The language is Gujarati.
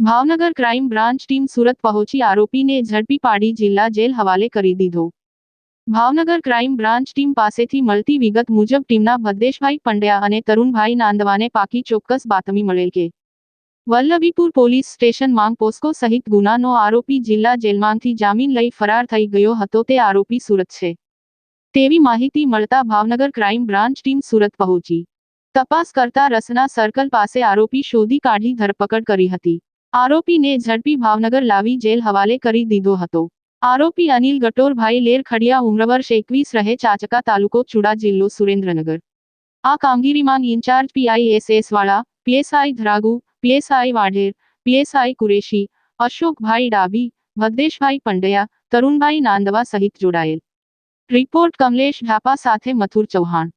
Bhavnagar crime branch team Surat પહોંચી આરોપીને ઝડપી પાડી જિલ્લા જેલ હવાલે કરી દીધો. ભાવનગર ક્રાઇમ બ્રાન્ચ ટીમ પાસેથી મળતી વિગત મુજબ ટીમના ભદ્દેશભાઈ પંડ્યા અને તરુણભાઈ નાંદવાને પાકી ચોક્કસ બાતમી મળેલ કે, વલ્લભીપુર પોલીસ સ્ટેશન માંગ પોસ્કો સહિત ગુનાનો આરોપી જિલ્લા જેલમાંથી જામીન લઈ ફરાર થઈ ગયો હતો તે આરોપી સુરત છે. તેવી માહિતી મળતા Bhavnagar crime branch team Surat પહોંચી. તપાસ કરતા રસના સર્કલ પાસે આરોપી શોધી કાઢી ધરપકડ કરી હતી. આરોપીને ઝડપી ભાવનગર લાવી જેલ હવાલે કરી દીધો હતો. આરોપી અનિલ ગટોરભાઈ લેર ખડિયા ઉમ્રવર્ષ એકવીસ રહે ચાચકા તાલુકો ચુડા જિલ્લો સુરેન્દ્રનગર. આ કામગીરીમાં incharge PI S S Vala PSI ધરાગુ PSI Vadher PSI Qureshi, Ashokbhai Dabhi Bhadreshbhai Pandya, તરુણભાઈ Nandva સહિત જોડાયેલ. રિપોર્ટ કમલેશ ઢાપા સાથે મથુર ચૌહાણ.